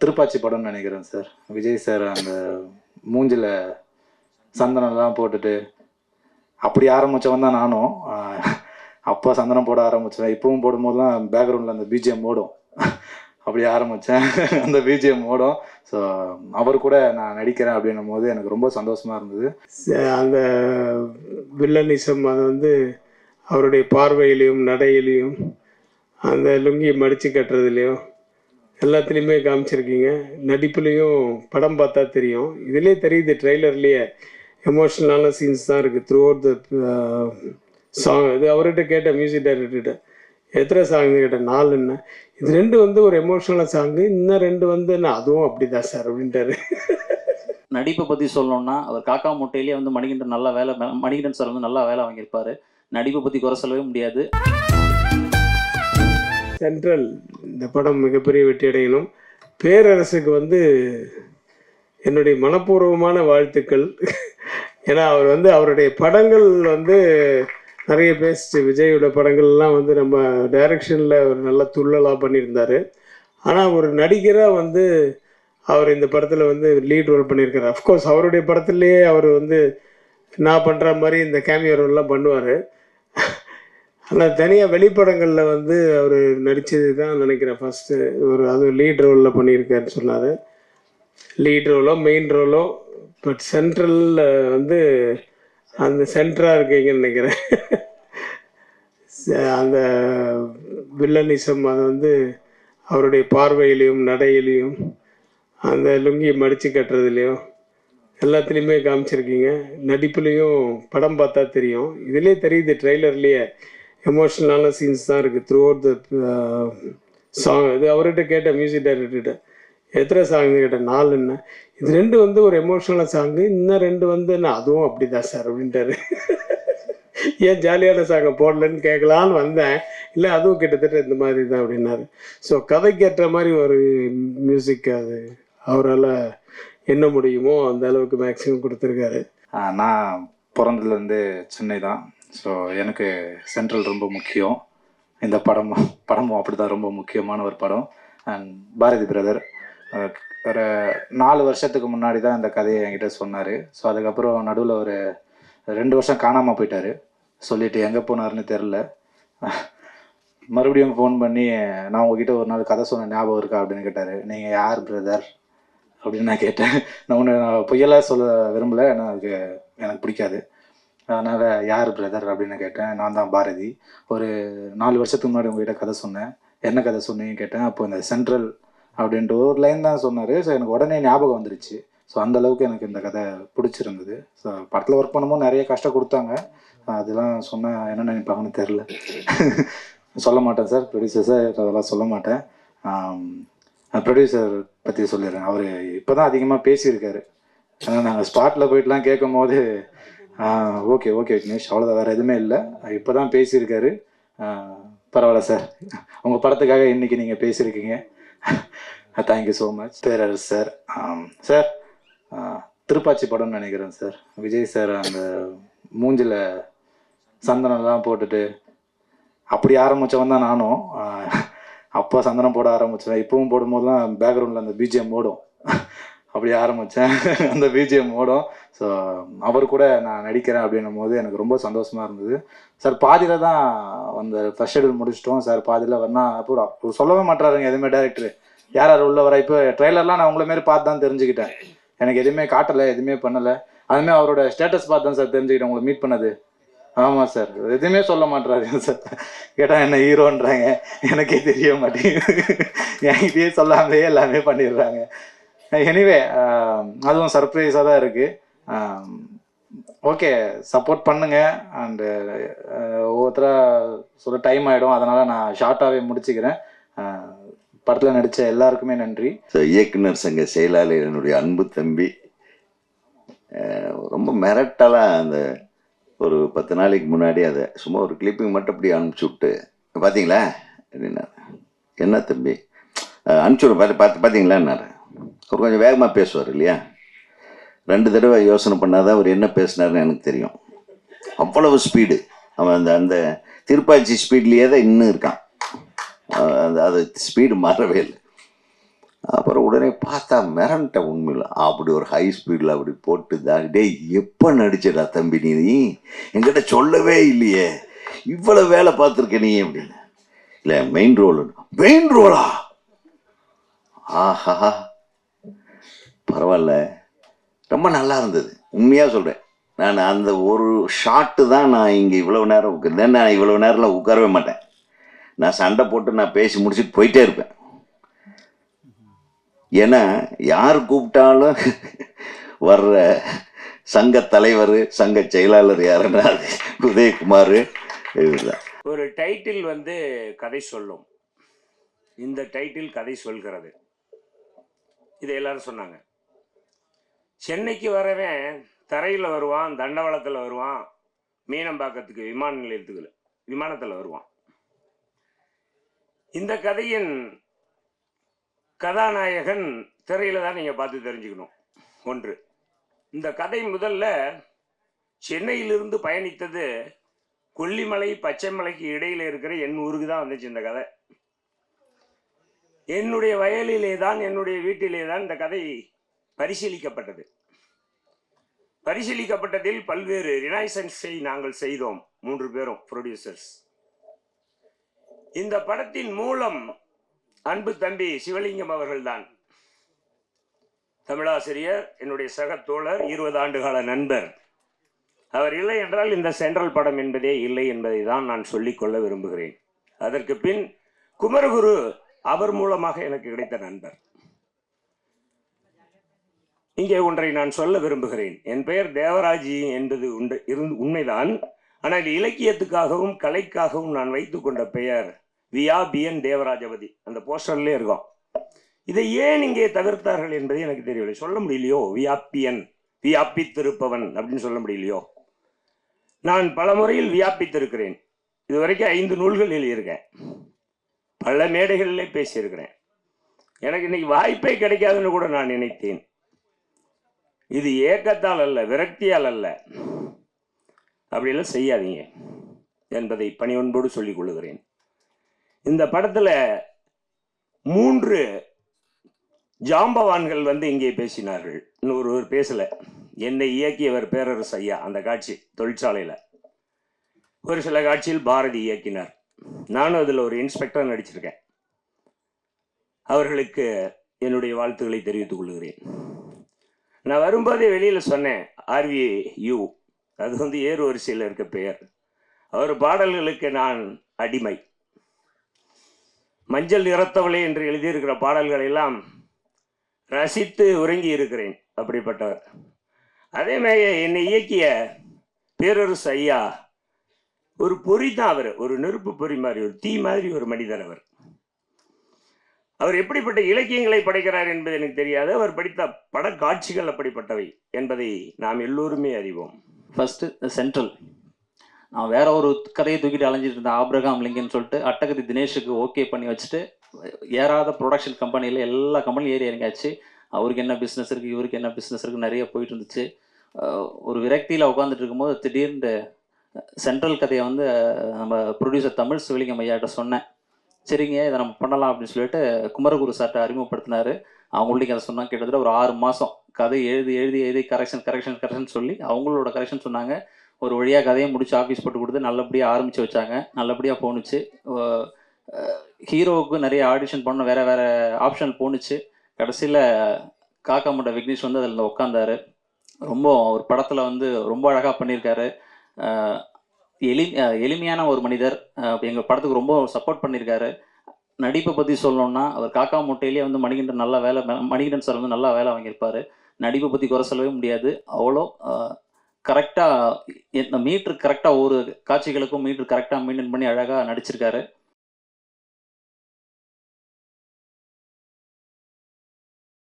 திருப்பாச்சி படம்னு நினைக்கிறேன் sir Vijay sir அந்த மூஞ்சில் சந்தனம்லாம் போட்டுட்டு அப்படி ஆரம்பிச்சவன் தான் நானும். அப்போ சந்தனம் போட ஆரம்பித்தேன் இப்பவும் போடும்போதெல்லாம் பேக்ரவுண்டில் அந்த பிஜிஎம் ஓடும். அப்படி ஆரம்பித்தேன் அந்த பிஜிஎம் ஓடும். ஸோ அவர் கூட நான் நடிக்கிறேன் அப்படின்னும் போது எனக்கு ரொம்ப சந்தோஷமாக இருந்தது. அந்த வில்லனிசம் அது வந்து அவருடைய பார்வையிலையும் நடையிலையும் அந்த லுங்கி மடித்து கட்டுறதுலையும் எல்லாத்துலேயுமே காமிச்சிருக்கீங்க. நடிப்புலேயும் படம் பார்த்தா தெரியும். இதுலேயே தெரியுது ட்ரெய்லர்லேயே எமோஷ்னலான சீன்ஸ் தான் இருக்குது த்ரூ அவுட் த சாங் இது அவர்கிட்ட கேட்டேன் மியூசிக் டைரக்டர்கிட்ட எத்தனை சாங் கேட்டேன் நாலுன்னு. இது ரெண்டு வந்து ஒரு எமோஷ்னலான சாங்கு இன்னும் ரெண்டு வந்து நான் அதுவும் அப்படிதான் சார் அப்படின்ட்டாரு. நடிப்பை பற்றி சொல்லணும்னா அவர் காக்கா முட்டையிலேயே வந்து மணிகண்டன் நல்லா வேலை மணிகண்டன் சார் வந்து நல்லா வேலை வாங்கியிருப்பார். நடிப்பை பற்றி குறை சொல்லவே முடியாது. சென்ட்ரல். இந்த படம் மிகப்பெரிய வெற்றி அடையணும் பேரரசுக்கு வந்து என்னுடைய மனப்பூர்வமான வாழ்த்துக்கள். ஏன்னா அவர் வந்து அவருடைய படங்கள் வந்து நிறைய பேசிச்சு. விஜயோட படங்கள்லாம் வந்து நம்ம டைரக்ஷனில் ஒரு நல்ல துள்ளலாக பண்ணியிருந்தார். ஆனால் ஒரு நடிகராக வந்து அவர் இந்த படத்தில் வந்து லீட் ரோல் பண்ணியிருக்கார். அஃப்கோர்ஸ் அவருடைய படத்துலேயே அவர் வந்து நான் பண்ணுற மாதிரி இந்த கேமியோ ரோல்லாம் பண்ணுவார். ஆனால் தனியாக வெளிப்படங்களில் வந்து அவர் நடித்தது தான் நினைக்கிறேன். ஃபஸ்ட்டு ஒரு அதுவும் லீட் ரோலில் பண்ணியிருக்காருன்னு சொன்னார். லீட் ரோலோ மெயின் ரோலோ பட் சென்ட்ரலில் வந்து அந்த சென்டராக இருக்கீங்கன்னு நினைக்கிறேன். ச- அந்த வில்லனிசம் அது வந்து அவருடைய பார்வையிலையும் நடையிலையும் அந்த லுங்கி மடித்து கட்டுறதுலையும் எல்லாத்துலேயுமே காமிச்சிருக்கீங்க. நடிப்புலேயும் படம் பார்த்தா தெரியும். இதுலேயே தெரியுது ட்ரெய்லர்லேயே எமோஷ்னலான சீன்ஸ் தான் இருக்குது த்ரூ அவுட் த சாங் இது அவர்கிட்ட கேட்டேன் மியூசிக் டைரக்டர்கிட்ட எத்தனை சாங் கேட்டேன்? நாலுன்னு. இது ரெண்டு வந்து ஒரு எமோஷ்னலான சாங்கு இன்னும் ரெண்டு வந்து நான் அதுவும் அப்படிதான் சார் அப்படின்ட்டாரு. ஏன் ஜாலியான சாங்கை போடலன்னு கேட்கலான்னு வந்தேன். இல்லை அதுவும் கிட்டத்தட்ட இந்த மாதிரி தான் அப்படின்னாரு. ஸோ கதைக்கு ஏற்ற மாதிரி ஒரு மியூசிக் அது. அவரால் என்ன முடியுமோ அந்த அளவுக்கு மேக்ஸிமம் கொடுத்துருக்காரு. நான் பிறந்ததுலேருந்து சென்னை தான். ஸோ எனக்கு சென்ட்ரல் ரொம்ப முக்கியம். இந்த படம் படமும் அப்படி தான் ரொம்ப முக்கியமான ஒரு படம். அண்ட் பாரதி பிரதர் ஒரு நாலு வருஷத்துக்கு முன்னாடி தான் இந்த கதையை என்கிட்ட சொன்னார். ஸோ அதுக்கப்புறம் நடுவில் ஒரு ரெண்டு வருஷம் காணாமல் போயிட்டார். சொல்லிட்டு எங்கே போனாருன்னு தெரில மறுபடியும் ஃபோன் பண்ணி நான் உங்ககிட்ட ஒரு நாள் கதை சொன்ன ஞாபகம் இருக்கா அப்படின்னு கேட்டார். நீங்கள் யார் பிரதர் அப்படின்னு நான் கேட்டேன். நான் ஒன்று பொய்யெல்லாம் சொல்ல விரும்பலை. ஏன்னா அதுக்கு எனக்கு பிடிக்காது. அதனால் யார் பிரதர் அப்படின்னு கேட்டேன் நான் தான் பாரதி. ஒரு நாலு வருஷத்துக்கு முன்னாடி உங்ககிட்ட கதை சொன்னேன். என்ன கதை சொன்னீங்க கேட்டேன். அப்போ இந்த சென்ட்ரல் அப்படின்ற ஒரு லைன் தான் சொன்னார். ஸோ எனக்கு உடனே ஞாபகம் வந்துருச்சு. ஸோ அந்தளவுக்கு எனக்கு இந்த கதை பிடிச்சிருந்தது. ஸோ படத்தில் ஒர்க் பண்ணும்போது நிறைய கஷ்டம் கொடுத்தாங்க. அதெல்லாம் சொன்னால் என்ன நினைப்பாங்கன்னு தெரில சொல்ல மாட்டேன் சார் ப்ரொடியூசர் சார் அதெல்லாம் சொல்ல மாட்டேன். ப்ரொடியூசர் பற்றி சொல்லிடுறேன். அவர் இப்போ தான் அதிகமாக பேசியிருக்காரு. ஏன்னா நாங்கள் ஸ்பாட்டில் போயிட்டுலாம் கேட்கும் போது ஓகே ஓகே விக்னேஷ் அவ்வளோதான் வேறு எதுவுமே இல்லை. இப்போ தான் பேசியிருக்காரு பரவாயில்ல சார். உங்கள் படத்துக்காக இன்றைக்கி நீங்கள் பேசியிருக்கீங்க. Thank you so much Perarasu sir. Sir Thiruppachi படம்னு நினைக்கிறேன் சார். விஜய் சார் அந்த மூஞ்சில் சந்தனம்லாம் போட்டுட்டு அப்படி ஆரம்பித்தவன் தான் நானும். அப்போ சந்தனம் போட ஆரம்பித்தேன் இப்பவும் போடும்போதெல்லாம் பேக்ரவுண்டில் அந்த பிஜிஎம் ஓடும். அப்படி ஆரம்பித்தேன் அந்த பிஜிஎம் ஓடும். ஸோ அவர் கூட நான் நடிக்கிறேன் அப்படின்னும் போது எனக்கு ரொம்ப சந்தோஷமாக இருந்தது. சார் பாதியில் தான் அந்த ஃபர்ஸ்ட் ஷெடியூல் முடிச்சிட்டோம். சார் பாதியில் வரனா அப்போ சொல்லவே மாட்டாருங்க எதுவுமே டேரக்டர் யார் யார் உள்ள வர இப்போ ட்ரெய்லர்லாம் நான் உங்களை மாரி பார்த்து தான் தெரிஞ்சுக்கிட்டேன். எனக்கு எதுவுமே காட்டலை எதுவுமே பண்ணலை. அதுமாதிரி அவரோட ஸ்டேட்டஸ் பார்த்து தான் சார் தெரிஞ்சுக்கிட்டேன். உங்களை மீட் பண்ணது. ஆமாம் சார் எதுவுமே சொல்ல மாட்டாரு சார் கேட்டால் என்ன ஹீரோன்றாங்க எனக்கே தெரிய மாட்டேங்குது. என்கிட்டயே சொல்லாமலே எல்லாமே பண்ணிடுறாங்க. எனிவே um, அதுவும் சர்ப்ரைஸாக தான் இருக்குது ஓகே சப்போர்ட் பண்ணுங்க. அண்டு uh, ஒவ்வொருத்தராக சொல்ல டைம் ஆகிடும் அதனால் நான் ஷார்ட்டாகவே முடிச்சுக்கிறேன். Uh, படத்தில் நடித்த எல்லாருக்குமே நன்றி. ஸோ இயக்குனர் சங்க செயலாளர் என்னுடைய அன்பு தம்பி uh, ரொம்ப மிரட்டலாக அந்த ஒரு பத்து நாளைக்கு முன்னாடி அதை சும்மா ஒரு கிளிப்பிங் மட்டும் அப்படி அனுப்பிச்சி விட்டு பார்த்தீங்களா அப்படின்னா என்ன தம்பி? அஹ் அனுப்பிச்சி பார்த்து பார்த்து பார்த்தீங்களான்னாரு அவர் கொஞ்சம் வேகமாக பேசுவார் இல்லையா? ரெண்டு தடவை யோசனை பண்ணாதான் அவர் என்ன பேசினார்னு எனக்கு தெரியும். அவ்வளவு ஸ்பீடு அவன் அந்த அந்த திருப்பாச்சி ஸ்பீட்லேயே தான் இன்னும் இருக்கான். அந்த அது ஸ்பீடு மாறவே இல்லை. அப்புறம் உடனே பார்த்தா மிரண்ட உண்மையில். அப்படி ஒரு ஹை ஸ்பீடில் அப்படி போட்டு தான் டே எப்போ நடிச்சடா தம்பி நீ? என்கிட்ட சொல்லவே இல்லையே. இவ்வளோ வேலை பார்த்துருக்க நீ அப்படின்னு. இல்லை மெயின் ரோல் மெயின் ரோலா ஆஹா. பரவாயில்ல. ரொம்ப நல்லா இருந்தது. உண்மையாக சொல்கிறேன் நான் அந்த ஒரு ஷாட்டு தான் நான் இங்கே இவ்வளோ நேரம் உட்கார்ந்தேன் நான் இவ்வளோ நேரம்லாம் உட்காரவே மாட்டேன். நான் சண்டை போட்டு நான் பேசி முடிச்சுட்டு போயிட்டே இருப்பேன். ஏன்னா யார் கூப்பிட்டாலும் வர்ற சங்க தலைவர் சங்க செயலாளர் யாருன்னா உதயகுமார் இதுதான் ஒரு டைட்டில் வந்து கதை சொல்லும். இந்த டைட்டில் கதை சொல்கிறது. இதை எல்லாரும் சொன்னாங்க. சென்னைக்கு வரவன் தரையில் வருவான் தண்டவாளத்தில் வருவான் மீனம்பாக்கத்துக்கு விமான நிலையத்துக்கு விமானத்தில் வருவான். இந்த கதையின் கதாநாயகன் திரையில் தான் நீங்கள் பார்த்து தெரிஞ்சுக்கணும். ஒன்று இந்த கதை முதல்ல சென்னையிலிருந்து பயணித்தது கொல்லிமலை பச்சைமலைக்கு இடையில் இருக்கிற என் ஊருக்கு தான் வந்துச்சு இந்த கதை. என்னுடைய வயலிலே தான் என்னுடைய வீட்டிலே தான் இந்த கதை பரிசீலிக்கப்பட்டது. பரிசீலிக்கப்பட்டதில் பல்வேறு ரினைசன்ஸை நாங்கள் செய்தோம் மூன்று பேரும் ப்ரொடியூசர்ஸ் இந்த படத்தின் மூலம் அன்பு தம்பி சிவலிங்கம் அவர்கள்தான். தமிழாசிரியர் என்னுடைய சக தோழர் இருபது ஆண்டுகால நண்பர். அவர் இல்லை என்றால் இந்த சென்ட்ரல் படம் என்பதே இல்லை என்பதை தான் நான் சொல்லிக்கொள்ள விரும்புகிறேன். அதற்கு பின் குமரகுரு அவர் மூலமாக எனக்கு கிடைத்த நண்பர். இங்கே ஒன்றை நான் சொல்ல விரும்புகிறேன். என் பெயர் தேவராஜி என்பது உண்டு இருந்து உண்மைதான். ஆனால் இலக்கியத்துக்காகவும் கலைக்காகவும் நான் வைத்துக்கொண்ட பெயர் வியாபியன் தேவராஜபதி. அந்த போஸ்டர்லேயே இருக்கும். இதை ஏன் இங்கே தவிர்த்தார்கள் என்பது எனக்கு தெரியவில்லை. சொல்ல முடியலையோ? வியாப்பியன் வியாபித்திருப்பவன் அப்படின்னு சொல்ல முடியலையோ? நான் பல முறையில் வியாபித்திருக்கிறேன் இதுவரைக்கும் ஐந்து நூல்கள் எழுதியிருக்கேன். பல மேடைகளிலே பேசியிருக்கிறேன். எனக்கு இன்னைக்கு வாய்ப்பே கிடைக்காதுன்னு கூட நான் நினைத்தேன். இது ஏக்கத்தால் அல்ல விரக்தியால் அல்ல. அப்படியெல்லாம் செய்யாதீங்க என்பதை பணிவன்போடு சொல்லிக் கொள்கிறேன். இந்த படத்தில் மூன்று ஜாம்பவான்கள் வந்து இங்கே பேசினார்கள். இன்னொருவர் பேசலை. என்னை இயக்கியவர் பேரரசு ஐயா அந்த காட்சி தொழிற்சாலையில். ஒரு சில காட்சியில் பாரதி இயக்கினார். நானும் அதில் ஒரு இன்ஸ்பெக்டர் நடிச்சிருக்கேன். அவர்களுக்கு என்னுடைய வாழ்த்துக்களை தெரிவித்துக் கொள்கிறேன். நான் வரும்போதே வெளியில் சொன்னேன் ஆர்வி யூ அது வந்து ஏறு வரிசையில் இருக்க பெயர். அவர் பாடல்களுக்கு நான் அடிமை. மஞ்சள் நிறத்தவளை என்று எழுதியிருக்கிற பாடல்களை எல்லாம் ரசித்து உறங்கி இருக்கிறேன் அப்படிப்பட்டவர். அதே மாதிரி என்னை இயக்கிய பேரரசு ஐயா ஒரு பொறி தான் அவர் ஒரு நெருப்பு பொறி மாதிரி ஒரு தீ மாதிரி ஒரு மனிதர் அவர். அவர் எப்படிப்பட்ட இலக்கியங்களை படைக்கிறார் என்பது எனக்கு தெரியாது. அவர் படித்த பட காட்சிகள் அப்படிப்பட்டவை என்பதை நாம் எல்லோருமே அறிவோம். ஃபஸ்ட்டு சென்ட்ரல் நான் வேற ஒரு கதையை தூக்கிட்டு அலைஞ்சிட்டு இருந்தேன். ஆப்ரகாம் லிங்கன் சொல்லிட்டு அட்டகதி தினேஷுக்கு ஓகே பண்ணி வச்சுட்டு ஏறாத ப்ரொடக்ஷன் கம்பெனியில் எல்லா கம்பெனியும் ஏறி இறங்கியாச்சு. அவருக்கு என்ன பிஸ்னஸ் இருக்குது இவருக்கு என்ன பிஸ்னஸ் இருக்குது நிறைய போயிட்டு இருந்துச்சு. ஒரு விரக்தியில் உட்காந்துட்டு இருக்கும்போது திடீர்னு சென்ட்ரல் கதையை வந்து நம்ம ப்ரொடியூசர் தமிழ் சிவலிங்கம் ஐயாட்ட சொன்னேன். சரிங்க இதை நம்ம பண்ணலாம் அப்படின்னு சொல்லிட்டு குமரகுரு சார்ட்ட அறிமுகப்படுத்தினாரு. அவங்கள்ட்ட அதை சொன்னாங்க. கிட்டத்தட்ட ஒரு ஆறு மாதம் கதை எழுதி எழுதி எழுதி கரெக்ஷன் கரெக்ஷன் கரெக்ஷன் சொல்லி அவங்களோட கரெக்ஷன் சொன்னாங்க. ஒரு வழியாக கதையை முடிச்சு ஆஃபீஸ் போட்டு கொடுத்து நல்லபடியாக ஆரம்பித்து வச்சாங்க. நல்லபடியாக போணுச்சு. ஹீரோவுக்கு நிறைய ஆடிஷன் பண்ண வேற வேறு ஆப்ஷன் போணுச்சு. கடைசியில் காக்கா முட்டை விக்னேஷ் வந்து அதில் உட்காந்தாரு ரொம்ப ஒரு படத்தில் வந்து ரொம்ப அழகாக பண்ணியிருக்காரு. எளி எளிமையான ஒரு மனிதர். எங்கள் படத்துக்கு ரொம்ப சப்போர்ட் பண்ணியிருக்காரு நடிப்பை பற்றி சொல்லணும்னா அவர் காக்கா முட்டையிலேயே வந்து மணிகண்டன் நல்ல வேலை மணிகண்டன் சார் வந்து நல்லா வேலை வாங்கியிருப்பார். நடிப்பை பற்றி குறை சொல்லவே முடியாது. அவ்வளோ கரெக்டாக மீட்ரு கரெக்டாக ஒரு காட்சிகளுக்கும் மீட்ரு கரெக்டாக மெயின்டைன் பண்ணி அழகாக நடிச்சிருக்காரு.